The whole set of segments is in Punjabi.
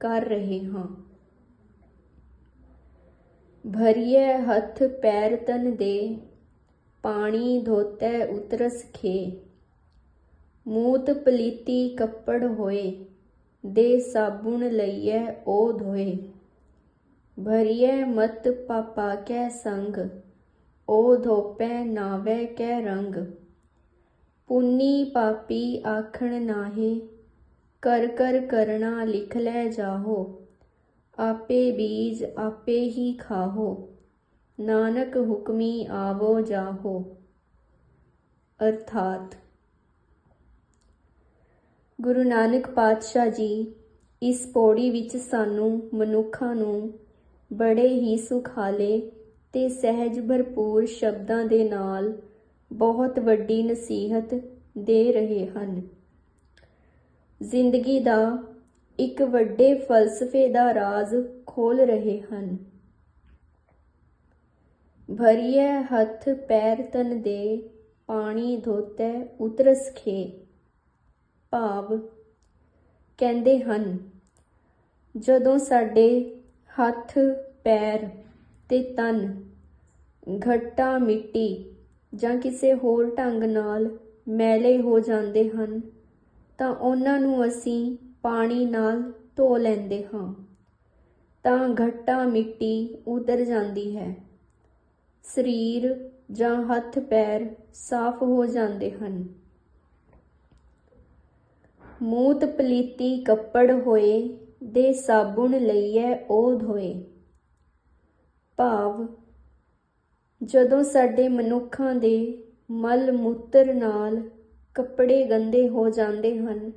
ਕਰ ਰਹੇ ਹਾਂ। ਭਰੀਏ ਹੱਥ ਪੈਰ ਤਨ ਦੇ, ਪਾਣੀ ਧੋਤੈ ਉਤਰਸ ਖੇ। ਮੂਤ ਪਲੀਤੀ ਕੱਪੜ ਹੋਏ, ਦੇ ਸਾਬੁਣ ਲਈਐ ਉਹ ਧੋਏ। ਭਰੀਏ ਮਤ ਪਾਪਾ ਕੈ ਸੰਗ ਉਹ ਧੋਪੈ ਨਾਵੇ ਕੈ ਰੰਗ। ਪੁੰਨੀ ਪਾਪੀ ਆਖਣ ਨਾਹੀ ਕਰ ਕਰ ਕਰਣਾ ਲਿਖ ਲੈ ਜਾਹੋ। ਆਪੇ ਬੀਜ ਆਪੇ ਹੀ ਖਾਹੋ। ਨਾਨਕ ਹੁਕਮੀ ਆਵੋ ਜਾਹੋ। ਅਰਥਾਤ ਗੁਰੂ ਨਾਨਕ ਪਾਤਸ਼ਾਹ ਜੀ, ਇਸ ਪੌੜੀ ਵਿੱਚ ਸਾਨੂੰ ਮਨੁੱਖਾਂ ਨੂੰ ਬੜੇ ਹੀ ਸੁਖਾਲੇ ਤੇ ਸਹਿਜ ਭਰਪੂਰ ਸ਼ਬਦਾਂ ਦੇ ਨਾਲ ਬਹੁਤ ਵੱਡੀ ਨਸੀਹਤ ਦੇ ਰਹੇ ਹਨ। ਜ਼ਿੰਦਗੀ ਦਾ ਇੱਕ ਵੱਡੇ ਫਲਸਫੇ ਦਾ ਰਾਜ਼ ਖੋਲ ਰਹੇ ਹਨ। ਭਰੀਏ ਹੱਥ ਪੈਰ ਤਨ ਦੇ, ਪਾਣੀ ਧੋਤੇ ਉਤਰਸ ਖੇ। ਭਾਵ ਕਹਿੰਦੇ ਹਨ, ਜਦੋਂ ਸਾਡੇ ਹੱਥ, ਪੈਰ ਤੇ ਤਨ ਘੱਟਾ ਮਿੱਟੀ ਜਾਂ ਕਿਸੇ ਹੋਰ ਢੰਗ ਨਾਲ ਮੈਲੇ ਹੋ ਜਾਂਦੇ ਹਨ ਤਾਂ ਉਹਨਾਂ ਨੂੰ ਅਸੀਂ ਪਾਣੀ ਨਾਲ ਧੋ ਲੈਂਦੇ ਹਾਂ। ਤਾਂ ਘੱਟਾ ਮਿੱਟੀ ਉਤਰ ਜਾਂਦੀ ਹੈ। ਸਰੀਰ ਜਾਂ ਹੱਥ ਪੈਰ ਸਾਫ਼ ਹੋ ਜਾਂਦੇ ਹਨ। ਮੂਤ ਪਲੀਤੀ ਕੱਪੜ ਹੋਏ ਦੇ ਸਾਬੁਣ ਲਈਐ ਉਹ ਧੋਏ। ਭਾਵ, ਜਦੋਂ ਸਾਡੇ ਮਨੁੱਖਾਂ ਦੇ ਮਲ ਮੂਤਰ ਨਾਲ ਕੱਪੜੇ ਗੰਦੇ ਹੋ ਜਾਂਦੇ ਹਨ,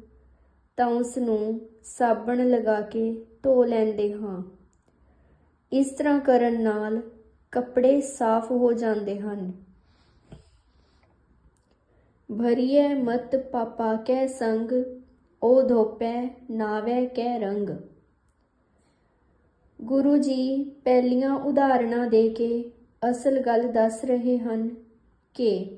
ਤਾਂ ਉਸ ਨੂੰ ਸਾਬਣ ਲਗਾ ਕੇ ਧੋ ਲੈਂਦੇ ਹਾਂ। ਇਸ ਤਰ੍ਹਾਂ ਕਰਨ ਨਾਲ ਕੱਪੜੇ ਸਾਫ਼ ਹੋ ਜਾਂਦੇ ਹਨ। ਭਰੀਏ ਮਤ ਪਾਪਾ ਕੈ ਸੰਗ, ਉਹ ਧੋਪੈ ਨਾਵੇ ਕੈ ਰੰਗ। ਗੁਰੂ ਜੀ ਪਹਿਲੀਆਂ ਉਦਾਹਰਣਾਂ ਦੇ ਕੇ ਅਸਲ ਗੱਲ ਦੱਸ ਰਹੇ ਹਨ ਕਿ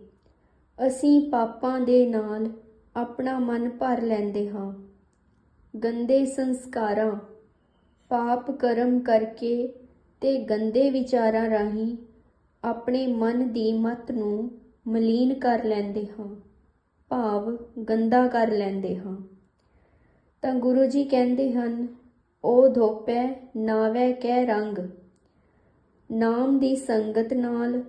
ਅਸੀਂ ਪਾਪਾਂ ਦੇ ਨਾਲ ਆਪਣਾ ਮਨ ਭਰ ਲੈਂਦੇ ਹਾਂ। ਗੰਦੇ ਸੰਸਕਾਰਾਂ, ਪਾਪ ਕਰਮ ਕਰਕੇ ਤੇ ਗੰਦੇ ਵਿਚਾਰਾਂ ਰਾਹੀਂ ਆਪਣੇ ਮਨ ਦੀ ਮਤ ਨੂੰ ਮਲੀਨ ਕਰ ਲੈਂਦੇ ਹਾਂ, ਭਾਵ ਗੰਦਾ ਕਰ ਲੈਂਦੇ ਹਾਂ। ਤਾਂ ਗੁਰੂ ਜੀ ਕਹਿੰਦੇ ਹਨ ਉਹ ਧੋਪੈ, ਨਾਵੇ ਕਹਿ ਰੰਗ। ਨਾਮ ਦੀ ਸੰਗਤ ਨਾਲ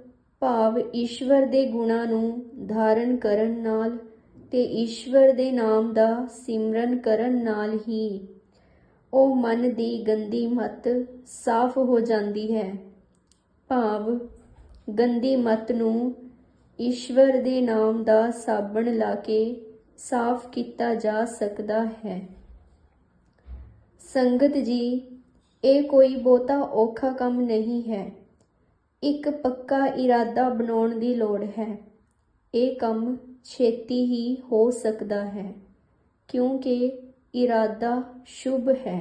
ਭਾਵ ਈਸ਼ਵਰ ਦੇ ਗੁਣਾਂ ਨੂੰ ਧਾਰਨ ਕਰਨ ਨਾਲ ਤੇ ਈਸ਼ਵਰ ਦੇ ਨਾਮ ਦਾ ਸਿਮਰਨ ਕਰਨ ਨਾਲ ਹੀ ਉਹ ਮਨ ਦੀ ਗੰਦੀ ਮਤ ਸਾਫ਼ ਹੋ ਜਾਂਦੀ ਹੈ। ਭਾਵ ਗੰਦੀ ਮਤ ਨੂੰ ਈਸ਼ਵਰ ਦੇ ਨਾਮ ਦਾ ਸਾਬਣ ਲਾ ਕੇ ਸਾਫ਼ ਕੀਤਾ ਜਾ ਸਕਦਾ ਹੈ। ਸੰਗਤ ਜੀ, ਇਹ ਕੋਈ ਬਹੁਤਾ ਔਖਾ ਕੰਮ ਨਹੀਂ ਹੈ। ਇੱਕ ਪੱਕਾ ਇਰਾਦਾ ਬਣਾਉਣ ਦੀ ਲੋੜ ਹੈ। ਇਹ ਕੰਮ ਛੇਤੀ ਹੀ ਹੋ ਸਕਦਾ ਹੈ, ਕਿਉਂਕਿ ਇਰਾਦਾ ਸ਼ੁਭ ਹੈ।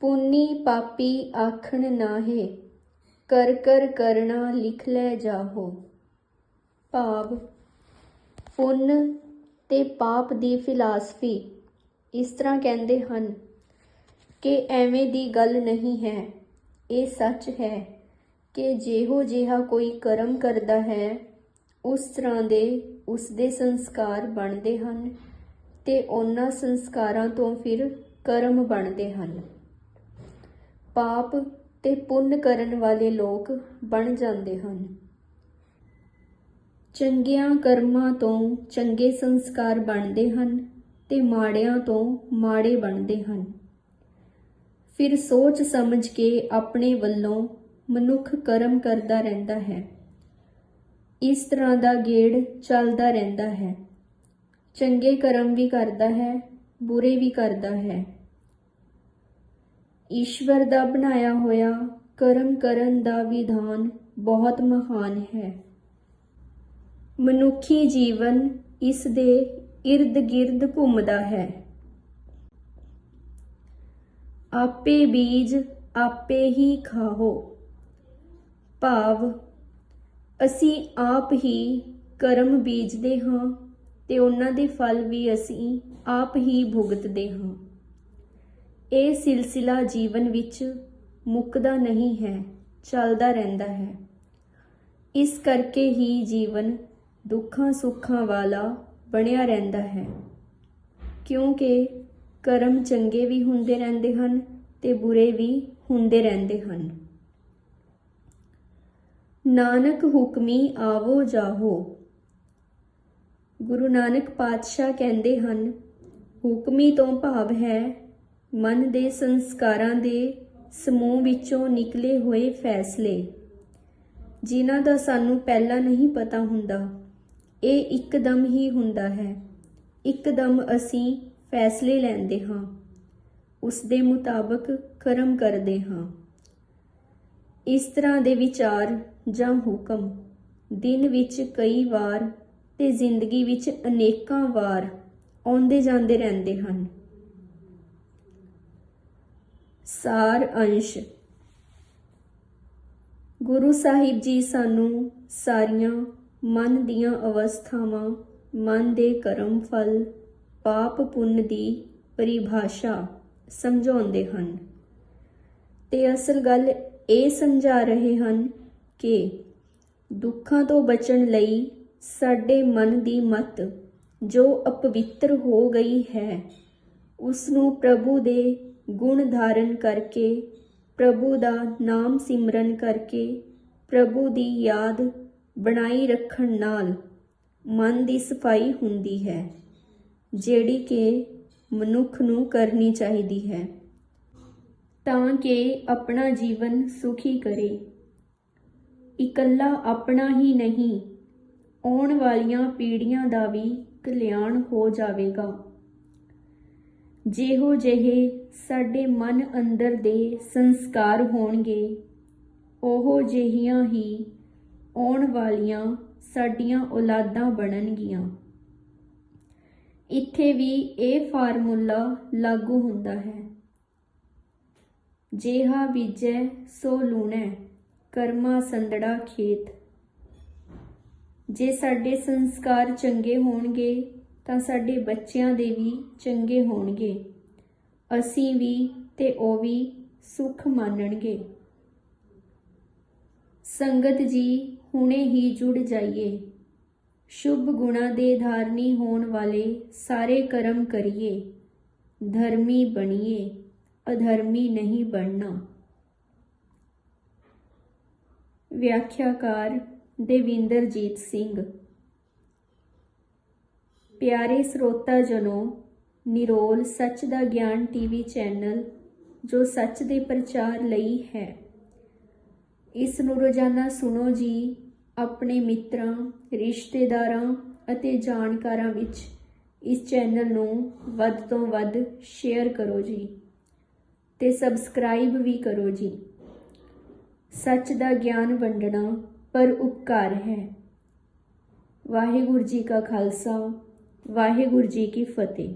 ਪੁੰਨੀ ਪਾਪੀ ਆਖਣ ਨਾਹੇ, ਕਰ ਕਰ ਕਰਣਾ ਲਿਖ ਲੈ ਜਾਹੋ। ਭਾਵ, ਪੁੰਨ ਤੇ ਪਾਪ ਦੀ ਫਿਲਾਸਫੀ ਇਸ ਤਰ੍ਹਾਂ ਕਹਿੰਦੇ ਹਨ ਕਿ ਐਵੇਂ ਦੀ ਗੱਲ ਨਹੀਂ ਹੈ। ਇਹ ਸੱਚ ਹੈ ਕਿ ਜਿਹੋ ਜਿਹਾ ਕੋਈ ਕਰਮ ਕਰਦਾ ਹੈ, ਉਸ ਤਰ੍ਹਾਂ ਦੇ ਉਸ ਦੇ ਸੰਸਕਾਰ ਬਣਦੇ ਹਨ ਤੇ ਉਹਨਾਂ ਸੰਸਕਾਰਾਂ ਤੋਂ ਫਿਰ ਕਰਮ ਬਣਦੇ ਹਨ। ਪਾਪ ਤੇ ਪੁੰਨ ਕਰਨ ਵਾਲੇ ਲੋਕ ਬਣ ਜਾਂਦੇ ਹਨ। ਚੰਗਿਆਂ ਕਰਮਾਂ ਤੋਂ ਚੰਗੇ ਸੰਸਕਾਰ ਬਣਦੇ ਹਨ ਤੇ ਮਾੜਿਆਂ ਤੋਂ ਮਾੜੇ ਬਣਦੇ ਹਨ। ਫਿਰ ਸੋਚ ਸਮਝ ਕੇ ਆਪਣੇ ਵੱਲੋਂ ਮਨੁੱਖ ਕਰਮ ਕਰਦਾ ਰਹਿੰਦਾ ਹੈ। ਇਸ ਤਰ੍ਹਾਂ ਦਾ ਗੇੜ ਚੱਲਦਾ ਰਹਿੰਦਾ ਹੈ। ਚੰਗੇ ਕਰਮ ਵੀ ਕਰਦਾ ਹੈ, ਬੁਰੇ ਵੀ ਕਰਦਾ ਹੈ। ਈਸ਼ਵਰ ਦਾ ਬਣਾਇਆ ਹੋਇਆ ਕਰਮ ਕਰਨ ਦਾ ਵਿਧਾਨ ਬਹੁਤ ਮਹਾਨ ਹੈ। ਮਨੁੱਖੀ ਜੀਵਨ ਇਸ ਦੇ ird-gird ਘੁੰਮਦਾ ਹੈ। ਆਪੇ ਬੀਜ ਆਪੇ ਹੀ ਖਾਓ ਭਾਵ, ਅਸੀਂ ਆਪ ਹੀ ਕਰਮ ਬੀਜਦੇ ਹਾਂ ਤੇ ਉਹਨਾਂ ਦੇ ਫਲ ਵੀ ਅਸੀਂ ਆਪ ਹੀ ਭੁਗਤਦੇ ਹਾਂ। ਇਹ ਸਿਲਸਿਲਾ ਜੀਵਨ ਵਿੱਚ ਮੁੱਕਦਾ ਨਹੀਂ ਹੈ, ਚੱਲਦਾ ਰਹਿੰਦਾ ਹੈ। ਇਸ ਕਰਕੇ ਹੀ ਜੀਵਨ ਦੁੱਖਾਂ ਸੁੱਖਾਂ ਵਾਲਾ ਬਣਿਆ ਰਹਿੰਦਾ ਹੈ। ਕਿਉਂਕਿ ਕਰਮ ਚੰਗੇ ਵੀ ਹੁੰਦੇ ਰਹਿੰਦੇ ਹਨ ਤੇ ਬੁਰੇ ਵੀ ਹੁੰਦੇ ਰਹਿੰਦੇ ਹਨ। ਨਾਨਕ ਹੁਕਮੀ ਆਵੋ ਜਾਹੋ। ਗੁਰੂ ਨਾਨਕ ਪਾਤਸ਼ਾਹ ਕਹਿੰਦੇ ਹਨ, ਹੁਕਮੀ ਤੋਂ ਭਾਵ ਹੈ, ਮਨ ਦੇ ਸੰਸਕਾਰਾਂ ਦੇ ਸਮੂਹ ਵਿੱਚੋਂ ਨਿਕਲੇ ਹੋਏ ਫੈਸਲੇ, ਜਿਨ੍ਹਾਂ ਦਾ ਸਾਨੂੰ ਪਹਿਲਾਂ ਨਹੀਂ ਪਤਾ ਹੁੰਦਾ। ਇਹ ਇੱਕਦਮ ਹੀ ਹੁੰਦਾ ਹੈ। ਇੱਕਦਮ ਅਸੀਂ ਫੈਸਲੇ ਲੈਂਦੇ ਹਾਂ। ਉਸ ਦੇ ਮੁਤਾਬਕ ਕਰਮ ਕਰਦੇ ਹਾਂ। ਇਸ ਤਰ੍ਹਾਂ ਦੇ ਵਿਚਾਰ ਜਾਂ ਹੁਕਮ ਦਿਨ ਵਿੱਚ ਕਈ ਵਾਰ ਤੇ ਜ਼ਿੰਦਗੀ ਵਿੱਚ ਅਨੇਕਾਂ ਵਾਰ ਆਉਂਦੇ ਜਾਂਦੇ ਰਹਿੰਦੇ ਹਨ। ਸਾਰ ਅੰਸ਼। ਗੁਰੂ ਸਾਹਿਬ ਜੀ ਸਾਨੂੰ ਸਾਰੀਆਂ ਮਨ ਦੀਆਂ ਅਵਸਥਾਵਾਂ, ਮਨ ਦੇ ਕਰਮ ਫਲ ਪਾਪ ਪੁੰਨ ਦੀ ਪਰਿਭਾਸ਼ਾ ਸਮਝਾਉਂਦੇ ਹਨ। ਤੇ ਅਸਲ ਗੱਲ ਇਹ ਸਮਝਾ ਰਹੇ ਹਨ ਕਿ ਦੁੱਖਾਂ ਤੋਂ ਬਚਣ ਲਈ ਸਾਡੇ ਮਨ ਦੀ ਮਤ ਜੋ ਅਪਵਿੱਤਰ ਹੋ ਗਈ ਹੈ ਉਸ ਨੂੰ ਪ੍ਰਭੂ ਦੇ ਗੁਣ ਧਾਰਨ ਕਰਕੇ, ਪ੍ਰਭੂ ਦਾ ਨਾਮ ਸਿਮਰਨ ਕਰਕੇ, ਪ੍ਰਭੂ ਦੀ ਯਾਦ ਬਣਾਈ ਰੱਖਣ ਨਾਲ ਮਨ ਦੀ ਸਫ਼ਾਈ ਹੁੰਦੀ ਹੈ। ਜਿਹੜੀ ਕਿ ਮਨੁੱਖ ਨੂੰ ਕਰਨੀ ਚਾਹੀਦੀ ਹੈ। ਤਾਂ ਕਿ ਆਪਣਾ ਜੀਵਨ ਸੁਖੀ ਕਰੇ। ਇਕੱਲਾ ਆਪਣਾ ਹੀ ਨਹੀਂ, ਆਉਣ ਵਾਲੀਆਂ ਪੀੜ੍ਹੀਆਂ ਦਾ ਵੀ ਕਲਿਆਣ ਹੋ ਜਾਵੇਗਾ। ਜਿਹੋ ਜਿਹੇ ਸਾਡੇ ਮਨ ਅੰਦਰ ਦੇ ਸੰਸਕਾਰ ਹੋਣਗੇ, ਉਹੋ ਜਿਹੀਆਂ ਹੀ ਆਉਣ ਵਾਲੀਆਂ ਸਾਡੀਆਂ ਔਲਾਦਾਂ ਬਣਨਗੀਆਂ। ਇੱਥੇ ਵੀ ਇਹ ਫਾਰਮੂਲਾ ਲਾਗੂ ਹੁੰਦਾ ਹੈ। ਜੇਹਾ ਬੀਜੈ, ਸੋ ਲੂਣੈ, ਕਰਮਾ ਸੰਦੜਾ ਖੇਤ। ਜੇ ਸਾਡੇ ਸੰਸਕਾਰ ਚੰਗੇ ਹੋਣਗੇ, ਤਾਂ ਸਾਡੇ ਬੱਚਿਆਂ ਦੇ ਵੀ ਚੰਗੇ ਹੋਣਗੇ। ਅਸੀਂ ਵੀ ਤੇ ਉਹ ਵੀ ਸੁਖ ਮਾਣਨਗੇ ਸੰਗਤ ਜੀ, ਹੁਣੇ ਹੀ ਜੁੜ ਜਾਈਏ। ਸ਼ੁਭ ਗੁਣਾ ਦੇ ਧਾਰਨੀ ਹੋਣ ਵਾਲੇ ਸਾਰੇ ਕਰਮ ਕਰੀਏ। ਧਰਮੀ ਬਣੀਏ, ਅਧਰਮੀ ਨਹੀਂ ਬਣਨਾ। ਵਿਆਖਿਆਕਾਰ ਦੇਵਿੰਦਰਜੀਤ ਸਿੰਘ। ਪਿਆਰੇ ਸਰੋਤਾ ਜਨੋ, ਨਿਰੋਲ ਸੱਚ ਦਾ ਗਿਆਨ ਟੀਵੀ ਚੈਨਲ, ਜੋ ਸੱਚ ਦੇ ਪ੍ਰਚਾਰ ਲਈ ਹੈ। ਇਸ ਨੂੰ ਰੋਜ਼ਾਨਾ ਸੁਣੋ ਜੀ, ਆਪਣੇ ਮਿੱਤਰਾਂ ਰਿਸ਼ਤੇਦਾਰਾਂ ਅਤੇ ਜਾਣਕਾਰਾਂ ਵਿੱਚ ਇਸ ਚੈਨਲ ਨੂੰ ਵੱਧ ਤੋਂ ਵੱਧ ਸ਼ੇਅਰ ਕਰੋ ਜੀ ਤੇ ਸਬਸਕ੍ਰਾਈਬ ਵੀ ਕਰੋ ਜੀ। ਸੱਚ ਦਾ ਗਿਆਨ ਵੰਡਣਾ ਪਰ ਉਪਕਾਰ ਹੈ। ਵਾਹਿਗੁਰੂ ਜੀ ਕਾ ਖਾਲਸਾ, ਵਾਹਿਗੁਰੂ ਜੀ ਕੀ ਫਤਿਹ।